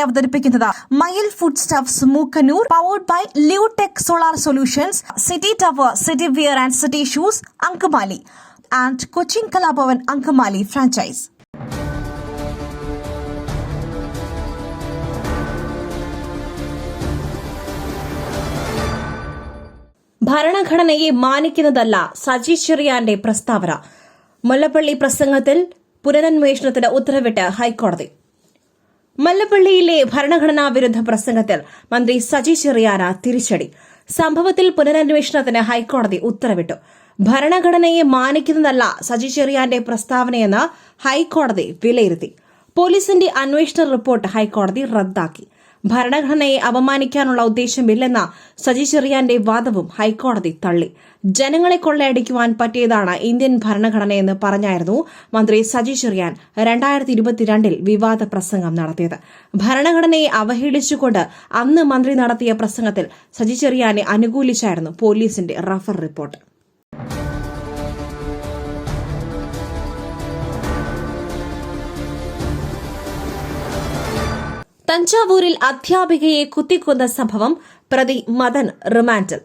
നിങ്ങൾക്കായി അവതരിപ്പിക്കുന്നത് Mayil food stuffs Mookkannoor powered by Lutech solar solutions city tower city wear and city shoes Angamaly and Cochin Kalabhavan Angamaly franchise ഭരണഘടനയെ മാനിക്കുന്നതല്ല സജി ചെറിയാന്റെ പ്രസ്താവന. മുല്ലപ്പള്ളി പ്രസംഗത്തിൽ പുനരന്വേഷണത്തിന് ഉത്തരവിട്ട് ഹൈക്കോടതി. മല്ലപ്പള്ളിയിലെ ഭരണഘടനാ വിരുദ്ധ പ്രസംഗത്തിൽ മന്ത്രി സജി ചെറിയാന തിരിച്ചടി. സംഭവത്തിൽ പുനരന്വേഷണത്തിന് ഹൈക്കോടതി ഉത്തരവിട്ടു. ഭരണഘടനയെ മാനിക്കുന്നതല്ല സജി ചെറിയാന്റെ പ്രസ്താവനയെന്ന് ഹൈക്കോടതി വിലയിരുത്തി. പോലീസിന്റെ അന്വേഷണ റിപ്പോർട്ട് ഹൈക്കോടതി റദ്ദാക്കി. ഭരണഘടനയെ അപമാനിക്കാനുള്ള ഉദ്ദേശമില്ലെന്ന സജി ചെറിയാന്റെ വാദവും ഹൈക്കോടതി തള്ളി. ജനങ്ങളെ കൊള്ളയടിക്കുവാൻ പറ്റിയതാണ് ഇന്ത്യൻ ഭരണഘടനയെന്ന് പറഞ്ഞായിരുന്നു മന്ത്രി സജി ചെറിയാൻ രണ്ടായിരത്തി ഇരുപത്തിരണ്ടിൽ വിവാദ പ്രസംഗം നടത്തിയത്. ഭരണഘടനയെ അവഹേളിച്ചുകൊണ്ട് അന്ന് മന്ത്രി നടത്തിയ പ്രസംഗത്തിൽ സജി ചെറിയാനെ അനുകൂലിച്ചായിരുന്നു പോലീസിന്റെ റഫർ റിപ്പോർട്ട്. തഞ്ചാവൂരിൽ അധ്യാപികയെ കുത്തിക്കൊന്ന സംഭവം പ്രതി മദൻ റിമാൻഡിൽ.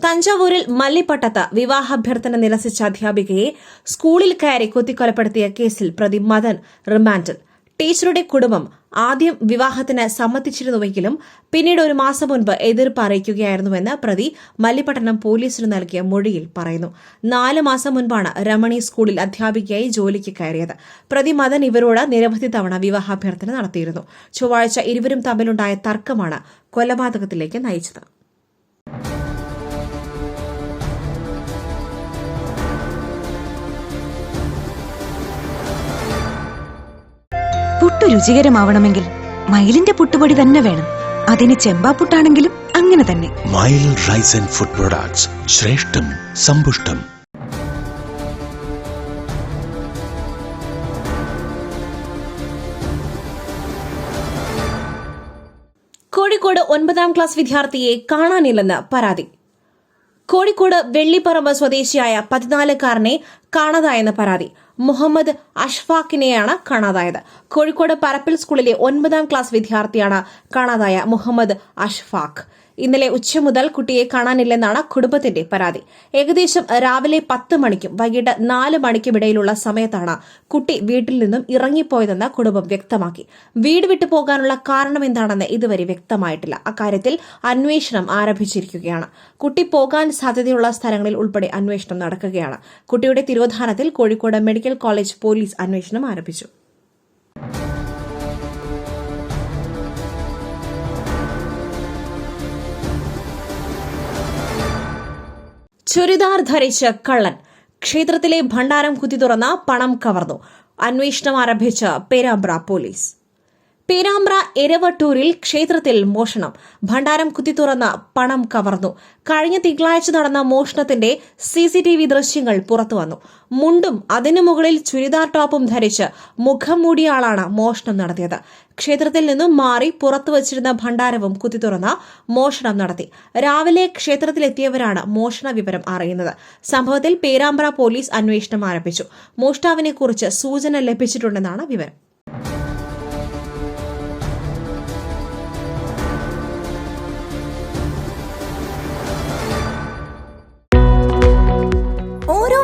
തഞ്ചാവൂരിൽ മല്ലിപ്പട്ടത്ത് വിവാഹാഭ്യർത്ഥന നിരസിച്ച അധ്യാപികയെ സ്കൂളിൽ കയറി കുത്തിക്കൊലപ്പെടുത്തിയ കേസിൽ പ്രതി മദൻ റിമാൻഡിൽ. ടീച്ചറുടെ കുടുംബം ആദ്യം വിവാഹത്തിന് സമ്മതിച്ചിരുന്നുവെങ്കിലും പിന്നീട് ഒരു മാസം മുൻപ് എതിർപ്പ് അറിയിക്കുകയായിരുന്നുവെന്ന് പ്രതി മല്ലിപട്ടണം പോലീസിന് നൽകിയ മൊഴിയിൽ പറയുന്നു. നാല് മാസം മുൻപാണ് രമണി സ്കൂളിൽ അധ്യാപികയായി ജോലിക്ക് കയറിയത്. പ്രതി മദൻ ഇവരോട് നിരവധി തവണ വിവാഹാഭ്യർത്ഥന നടത്തിയിരുന്നു. ചൊവ്വാഴ്ച ഇരുവരും തമ്മിലുണ്ടായ തർക്കമാണ് കൊലപാതകത്തിലേക്ക് നയിച്ചത്. രുചികരമാവണമെങ്കിൽ മയിലിന്റെ പുട്ടുപൊടി തന്നെ വേണം. അതിന് ചെമ്പാപ്പുട്ടാണെങ്കിലും അങ്ങനെ തന്നെ. മയിൽ റൈസ് ആൻഡ് ഫുഡ് പ്രൊഡക്ട്സ് ശ്രേഷ്ഠം സമ്പുഷ്ടം. കോഴിക്കോട് ഒൻപതാം ക്ലാസ് വിദ്യാർത്ഥിയെ കാണാനില്ലെന്ന് പരാതി. കോഴിക്കോട് വെള്ളിപ്പറമ്പ് സ്വദേശിയായ പതിനാലുകാരനെ കാണാതായെന്ന് പരാതി. മുഹമ്മദ് അഷ്ഫാഖിനെയാണ് കാണാതായത്. കോഴിക്കോട് പരപ്പിൽ സ്കൂളിലെ ഒൻപതാം ക്ലാസ് വിദ്യാർത്ഥിയാണ് കാണാതായ മുഹമ്മദ് അഷ്ഫാഖ്. ഇന്നലെ ഉച്ച മുതൽ കുട്ടിയെ കാണാനില്ലെന്നാണ് കുടുംബത്തിന്റെ പരാതി. ഏകദേശം രാവിലെ പത്ത് മണിക്കും വൈകിട്ട് നാല് മണിക്കുമിടയിലുള്ള സമയത്താണ് കുട്ടി വീട്ടിൽ നിന്നും ഇറങ്ങിപ്പോയതെന്ന് കുടുംബം വ്യക്തമാക്കി. വീട് വിട്ടു പോകാനുള്ള കാരണം എന്താണെന്ന് ഇതുവരെ വ്യക്തമായിട്ടില്ല. അക്കാര്യത്തിൽ അന്വേഷണം ആരംഭിച്ചിരിക്കുകയാണ്. കുട്ടി പോകാൻ സാധ്യതയുള്ള സ്ഥലങ്ങളിൽ ഉൾപ്പെടെ അന്വേഷണം നടക്കുകയാണ്. കുട്ടിയുടെ തിരോധാനത്തിൽ കോഴിക്കോട് മെഡിക്കൽ കോളേജ് പോലീസ് അന്വേഷണം ആരംഭിച്ചു. ചുരിദാർ ധരിച്ച് കള്ളൻ. ക്ഷേത്രത്തിലെ ഭണ്ഡാരം കുത്തി തുറന്ന പണം കവർന്നു. അന്വേഷണം ആരംഭിച്ച പേരാമ്പ്ര പോലീസ്. പേരാമ്പ്ര എരവട്ടൂരിൽ ക്ഷേത്രത്തിൽ മോഷണം. ഭണ്ഡാരം കുത്തി തുറന്ന് പണം കവർന്നു. കഴിഞ്ഞ തിങ്കളാഴ്ച നടന്ന മോഷണത്തിന്റെ സി സി ടി വി ദൃശ്യങ്ങൾ പുറത്തുവന്നു മുണ്ടും അതിനു മുകളിൽ ചുരിദാർ ടോപ്പും ധരിച്ച് മുഖം മൂടിയ ആളാണ് മോഷണം നടത്തിയത്. ക്ഷേത്രത്തിൽ നിന്നും മാറി പുറത്തു വച്ചിരുന്ന ഭണ്ഡാരവും കുത്തി തുറന്ന് മോഷണം നടത്തി. രാവിലെ ക്ഷേത്രത്തിലെത്തിയവരാണ് മോഷണ വിവരം അറിയുന്നത്. സംഭവത്തിൽ പേരാമ്പ്ര പോലീസ് അന്വേഷണം ആരംഭിച്ചു. മോഷ്ടാവിനെക്കുറിച്ച് സൂചന ലഭിച്ചിട്ടുണ്ടെന്നാണ് വിവരം.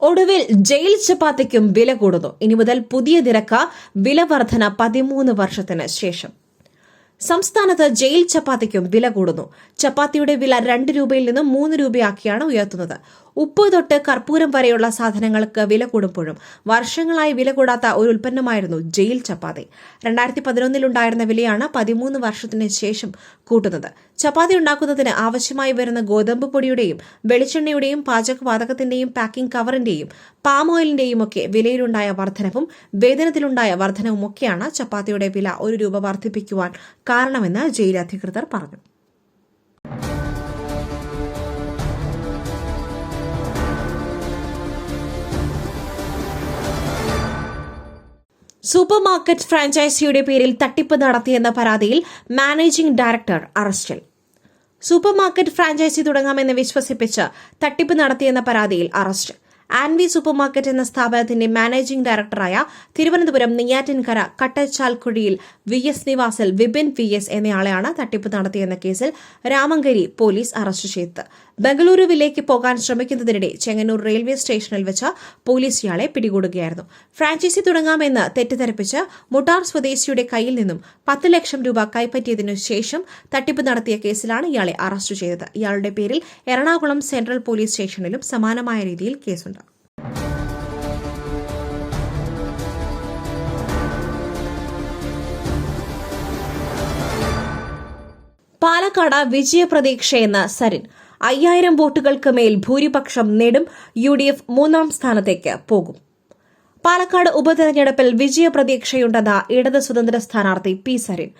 ഒടുവിൽ ജയിൽ ചപ്പാത്തിക്കും വില കൂടുന്നു. ഇനി മുതൽ പുതിയ നിരക്ക വില വർധന പതിമൂന്ന് വർഷത്തിന് ശേഷം. സംസ്ഥാനത്ത് ജയിൽ ചപ്പാത്തിക്കും വില കൂടുന്നു. ചപ്പാത്തിയുടെ വില രണ്ട് രൂപയിൽ നിന്ന് മൂന്ന് രൂപയാക്കിയാണ് ഉയർത്തുന്നത്. ഉപ്പ് തൊട്ട് കർപ്പൂരം വരെയുള്ള സാധനങ്ങൾക്ക് വില കൂടുമ്പോഴും വർഷങ്ങളായി വില കൂടാത്ത ഒരു ഉൽപ്പന്നമായിരുന്നു ജയിൽ ചപ്പാത്തി. രണ്ടായിരത്തി പതിനൊന്നിലുണ്ടായിരുന്ന വിലയാണ് പതിമൂന്ന് വർഷത്തിന് ശേഷം കൂട്ടുന്നത്. ചപ്പാത്തി ഉണ്ടാക്കുന്നതിന് ആവശ്യമായി വരുന്ന ഗോതമ്പ് പൊടിയുടെയും വെളിച്ചെണ്ണയുടെയും പാചകവാതകത്തിന്റെയും പാക്കിംഗ് കവറിന്റെയും പാം ഓയിലിന്റെയും ഒക്കെ വിലയിലുണ്ടായ വർധനവും വേതനത്തിലുണ്ടായ വർധനവും ഒക്കെയാണ് ചപ്പാത്തിയുടെ വില ഒരു രൂപ വർദ്ധിപ്പിക്കുവാൻ കാരണമെന്ന് ജയിൽ അധികൃതർ പറഞ്ഞു. സൂപ്പർ മാർക്കറ്റ് ഫ്രാഞ്ചൈസിയുടെ പേരിൽ തട്ടിപ്പ് നടത്തിയെന്ന പരാതിയിൽ മാനേജിംഗ് ഡയറക്ടർ അറസ്റ്റിൽ. സൂപ്പർ മാർക്കറ്റ് ഫ്രാഞ്ചൈസി തുടങ്ങാമെന്ന് വിശ്വസിപ്പിച്ച് തട്ടിപ്പ് നടത്തിയെന്ന പരാതിയിൽ അറസ്റ്റ് ആൻവി സൂപ്പർ മാർക്കറ്റ് എന്ന സ്ഥാപനത്തിന്റെ മാനേജിംഗ് ഡയറക്ടറായ തിരുവനന്തപുരം നെയ്യാറ്റിൻകര കട്ടച്ചാൽക്കുഴിയിൽ വി എസ് നിവാസിൽ വിപിൻ വി എസ് എന്നയാളെയാണ് തട്ടിപ്പ് നടത്തിയെന്ന കേസിൽ രാമങ്കരി പോലീസ് അറസ്റ്റ് ചെയ്തത്. ബംഗളൂരുവിലേക്ക് പോകാൻ ശ്രമിക്കുന്നതിനിടെ ചെങ്ങന്നൂർ റെയിൽവേ സ്റ്റേഷനിൽ വെച്ച് പോലീസ് ഇയാളെ പിടികൂടുകയായിരുന്നു. ഫ്രാഞ്ചൈസി തുടങ്ങാമെന്ന് തെറ്റിദ്ധരിപ്പിച്ച് മുട്ടാർ സ്വദേശിയുടെ കയ്യിൽ നിന്നും പത്ത് ലക്ഷം രൂപ കൈപ്പറ്റിയതിനു ശേഷം തട്ടിപ്പ് നടത്തിയ കേസിലാണ് ഇയാളെ അറസ്റ്റ് ചെയ്തത്. ഇയാളുടെ പേരിൽ എറണാകുളം സെൻട്രൽ പോലീസ് സ്റ്റേഷനിലും സമാനമായ രീതിയിൽ കേസുണ്ട്. പാലക്കാട് വിജയപ്രതീക്ഷയെന്ന സരിൻ. അയ്യായിരം വോട്ടുകൾക്ക് മേൽ ഭൂരിപക്ഷം നേടും യു ഡി എഫ് മൂന്നാം സ്ഥാനത്തേക്ക് പോകും. പാലക്കാട് ഉപതെരഞ്ഞെടുപ്പിൽ വിജയപ്രതീക്ഷയുണ്ടെന്ന ഇടത് സ്വതന്ത്ര സ്ഥാനാർത്ഥി പി സരിൻ.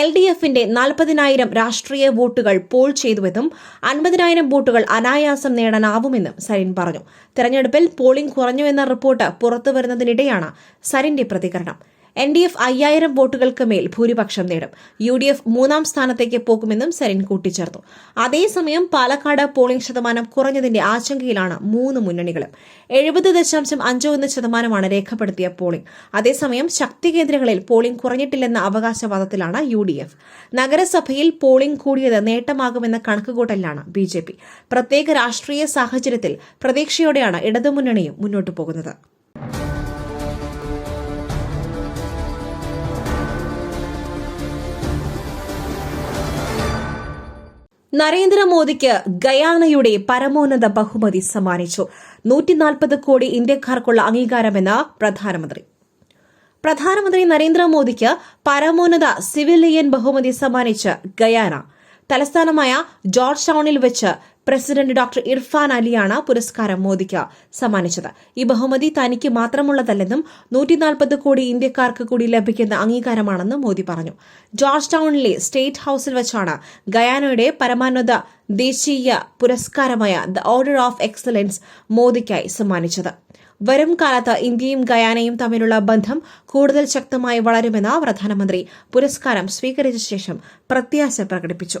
എൽ ഡി എഫിന്റെ നാൽപ്പതിനായിരം രാഷ്ട്രീയ വോട്ടുകൾ പോൾ ചെയ്തുവെന്നും അൻപതിനായിരം വോട്ടുകൾ അനായാസം നേടാനാവുമെന്നും സരിൻ പറഞ്ഞു. തെരഞ്ഞെടുപ്പിൽ പോളിംഗ് കുറഞ്ഞുവെന്ന റിപ്പോർട്ട് പുറത്തുവരുന്നതിനിടെയാണ് സരിന്റെ പ്രതികരണം. എൻ ഡി എഫ് അയ്യായിരം വോട്ടുകൾക്ക് മേൽ ഭൂരിപക്ഷം നേടും. യു ഡി എഫ് മൂന്നാം സ്ഥാനത്തേക്ക് പോകുമെന്നും സരിൻ കൂട്ടിച്ചേർത്തു. അതേസമയം പാലക്കാട് പോളിംഗ് ശതമാനം കുറഞ്ഞതിന്റെ ആശങ്കയിലാണ് മൂന്ന് മുന്നണികളും. എഴുപത് ദശാംശം അഞ്ച് ഒന്ന് ശതമാനമാണ് രേഖപ്പെടുത്തിയ പോളിംഗ്. അതേസമയം ശക്തി കേന്ദ്രങ്ങളിൽ പോളിംഗ് കുറഞ്ഞിട്ടില്ലെന്ന അവകാശവാദത്തിലാണ് യു ഡി എഫ്. നഗരസഭയിൽ പോളിംഗ് കൂടിയത് നേട്ടമാകുമെന്ന കണക്കുകൂട്ടലിലാണ് ബി ജെ പി. പ്രത്യേക രാഷ്ട്രീയ സാഹചര്യത്തിൽ പ്രതീക്ഷയോടെയാണ് ഇടതുമുന്നണിയും മുന്നോട്ടു പോകുന്നത്. നരേന്ദ്രമോദിക്ക് ഗയാനയുടെ പരമോന്നത ബഹുമതി സമ്മാനിച്ചു. നൂറ്റിനാൽപ്പത് കോടി ഇന്ത്യക്കാർക്കുള്ള അംഗീകാരമെന്ന് പ്രധാനമന്ത്രി. പ്രധാനമന്ത്രി നരേന്ദ്രമോദിക്ക് പരമോന്നത സിവിലിയൻ ബഹുമതി സമ്മാനിച്ച് ഗയാന. തലസ്ഥാനമായ ജോർജ് ടൗണിൽ വെച്ച് പ്രസിഡന്റ് ഡോക്ടർ ഇർഫാൻ അലിയാണ് പുരസ്കാരം മോദിക്ക് സമ്മാനിച്ചത്. ഈ ബഹുമതി തനിക്ക് മാത്രമുള്ളതല്ലെന്നും നൂറ്റിനാൽപ്പത് കോടി ഇന്ത്യക്കാർക്ക് കൂടി ലഭിക്കുന്ന അംഗീകാരമാണെന്നും മോദി പറഞ്ഞു. ജോർജ് ടൗണിലെ സ്റ്റേറ്റ് ഹൌസിൽ വെച്ചാണ് ഗയാനയുടെ പരമോന്നത ദേശീയ പുരസ്കാരമായ ദ ഓർഡർ ഓഫ് എക്സലൻസ് മോദിക്കായി സമ്മാനിച്ചത്. വരും കാലത്ത് ഇന്ത്യയും ഗയാനയും തമ്മിലുള്ള ബന്ധം കൂടുതൽ ശക്തമായി വളരുമെന്ന് പ്രധാനമന്ത്രി പുരസ്കാരം സ്വീകരിച്ച ശേഷം പ്രത്യാശ പ്രകടിപ്പിച്ചു.